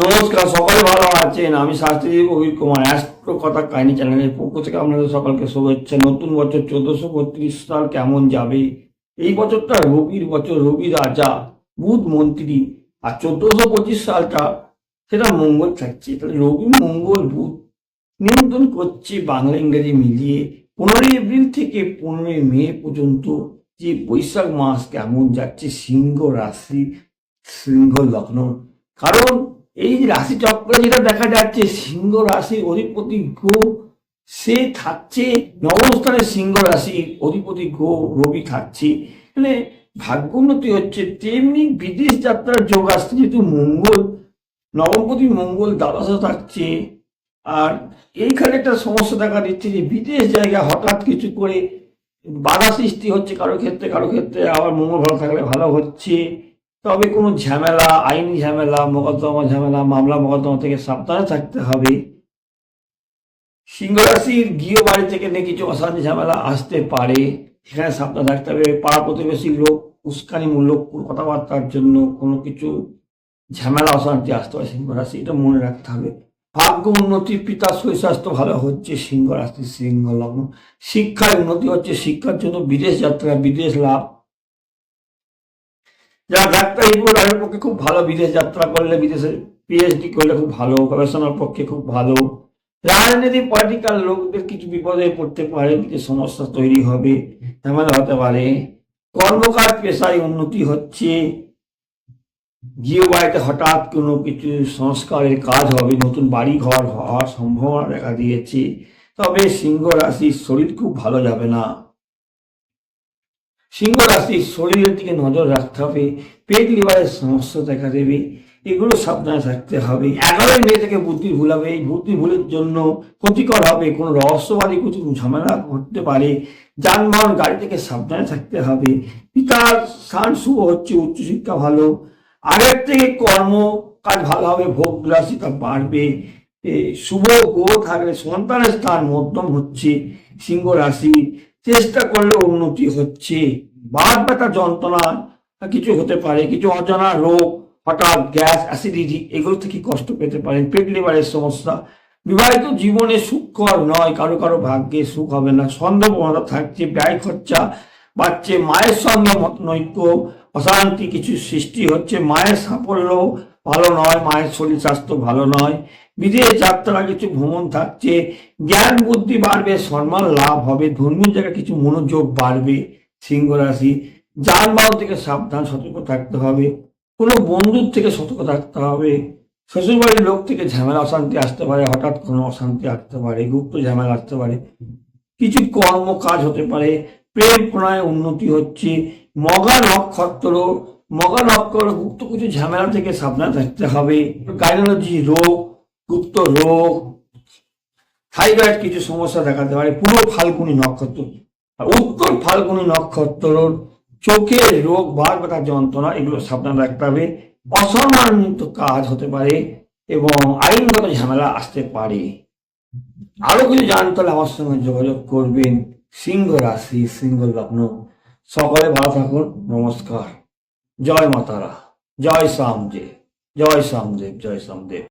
নমস্কার, সকলে ভালো আছেন? আমি শাস্ত্রী কবির কুমার অ্যাস্ট্রো কথা কাহিনী চ্যানেলের পক্ষ থেকে আপনাদের সকলকে শুভেচ্ছা। নতুন বছর চোদ্দশো বত্রিশ সাল কেমন যাবে? এই বছরটা রবির বছর, রবি রাজা, বুধ মন্ত্রী। আর চোদ্দশো পঁচিশ সালটা সেটা মঙ্গল থাকছে। তাহলে রবি, মঙ্গল, বুধ নিয়ন্ত্রণ করছে বাংলা, ইংরেজি মিলিয়ে পনেরোই এপ্রিল থেকে পনেরোই মে পর্যন্ত যে বৈশাখ মাস কেমন যাচ্ছে, সিংহ রাশি, সিংহ লগ্ন। কারণ এই রাশি চক্রে যেটা দেখা যাচ্ছে, সিংহ রাশির অধিপতি গ্রহ, সে থাকছে নবম স্থানে সিংহ রাশির অধিপতি গ্রহ, রবি থাকছে। মানে ভাগ্য উন্নতি হচ্ছে, তেমনি বিদেশ যাত্রার যোগ আসছে, যেহেতু মঙ্গল, নবমপতি মঙ্গল দ্বাদশে থাকছে। আর এইখানে একটা সমস্যা দেখা দিচ্ছে যে বিদেশ জায়গা হঠাৎ কিছু করে বাধা সৃষ্টি হচ্ছে, কারও ক্ষেত্রে কারও ক্ষেত্রে আবার মঙ্গল ভালো থাকলে ভালো হচ্ছে। তবে কোনো ঝামেলা, আইনি ঝামেলা, মোকদ্দমা ঝামেলা, মামলা মোকদ্দমা থেকে সাবধানে থাকতে হবে। সিংহ রাশির গৃহ বাড়ি থেকে নিয়ে কিছু অশান্তি ঝামেলা আসতে পারে। সেখানে সাবধান থাকতে হবে। পাড়া প্রতিবেশী লোক উস্কানিমূলক কথাবার্তার জন্য কোনো কিছু ঝামেলা, অশান্তি আসতে পারে সিংহ রাশি এটা মনে রাখতে হবে। ভাগ্য উন্নতি পিতার শরীর স্বাস্থ্য ভালো হচ্ছে সিংহ রাশি সিংহ লগ্ন শিক্ষায় উন্নতি হচ্ছে, শিক্ষার জন্য বিদেশ যাত্রা, বিদেশ লাভ। যারা ডাক্তার ইবুল তাদের পক্ষে খুব ভালো বিদেশ যাত্রা করলে বিদেশে পিএইচডি করলে খুব ভালো, গবেষণার পক্ষে খুব ভালো। রাজনীতি পলিটিক্যাল লোকদের কিছু বিপদে পড়তে পারে, কিছু সমস্যা তৈরি হবে ঝামেলা হতে পারে। কর্মকার পেশায় উন্নতি হচ্ছে। গৃহ বাড়িতে হঠাৎ কোনো কিছু সংস্কারের কাজ হবে, নতুন বাড়ি ঘর হওয়ার সম্ভাবনা দেখা দিয়েছে। তবে সিংহ রাশির শরীর খুব ভালো যাবে না। সিংহ রাশির শরীরের দিকে নজর রাখতে হবে, পেট লিভারের সমস্যা দেখা দেবে, এগুলো সাবধানে থাকতে হবে। এগারোই মে থেকে বুদ্ধি ভুল হবে এই বুদ্ধি ভুলের জন্য ক্ষতিকর হবে, কোনো রহস্যবাদী কিছু ঝামেলা ঘটতে পারে। যানবাহন, গাড়ি থেকে সাবধানে থাকতে হবে। পিতার স্থান শুভ হচ্ছে, উচ্চশিক্ষা ভালো। আগের থেকে কর্ম কাজ ভালো হবে, ভোগ বিলাসিতা বাড়বে। শুভ গ্রহ থাকলে সন্তানের স্থান মধ্যম হচ্ছে, সিংহ রাশি চেষ্টা করলে উন্নতি হচ্ছে। বাদ ব্যথা, যন্ত্রণা কিছু হতে পারে, কিছু অজানা রোগ, হঠাৎ গ্যাস অ্যাসিডিটি এগুলো থেকে কষ্ট পেতে পারেন। পেট লিভারের সমস্যা। বিবাহিত জীবনে সুখকর নয়, কারও কারও ভাগ্যে সুখ হবে না। সন্দেহ প্রবণতা থাকছে, ব্যয় খরচা বাড়ছে, মায়ের সঙ্গে মতনৈক্য অশান্তি কিছু সৃষ্টি হচ্ছে। মায়ের সাফল্য ভালো নয়, মায়ের শরীর স্বাস্থ্য ভালো নয়। বিদেশ যাত্রা কিছু ভ্রমণ থাকছে, জ্ঞান বুদ্ধি বাড়বে, সম্মান লাভ হবে, ধর্মীয় জায়গায় কিছু মনোযোগ বাড়বে, সিংহ রাশি, যানবাহন থেকে সাবধান, সতর্ক থাকতে হবে, কোনো বন্ধুর থেকে সতর্ক থাকতে হবে, শ্বশুরবাড়ির লোক থেকে ঝামেলা, অশান্তি আসতে পারে, হঠাৎ কোনো অশান্তি আসতে পারে, গুপ্ত ঝামেলা আসতে পারে, কিছু কর্ম কাজ হতে পারে, প্রেম প্রণয় উন্নতি হচ্ছে, মগা নক্ষত্র মগা নক্ষত্র গুপ্ত কিছু ঝামেলা থেকে সাবধান থাকতে হবে, গাইনোলজি রোগ গুপ্ত রোগ, থাইরয়েড কিছু সমস্যা দেখাতে পারে, পুরো ফাল্গুনি নক্ষত্র। আর উত্তর ফাল্গুনি নক্ষত্র চোখের রোগ বার যন্ত্রণা, এগুলো সাবধান রাখতে হবে। অসম্মানিত কাজ হতে পারে এবং আইনগত ঝামেলা আসতে পারে। আরও কিছু জানতে হলে আমার সঙ্গে যোগাযোগ করবেন। সিংহ রাশি, সিংহ লগ্ন। সকলে ভালো থাকুন। নমস্কার। জয় মাতারা। জয় শ্যামদেব। জয় শ্যামদেব জয় শ্যামদেব।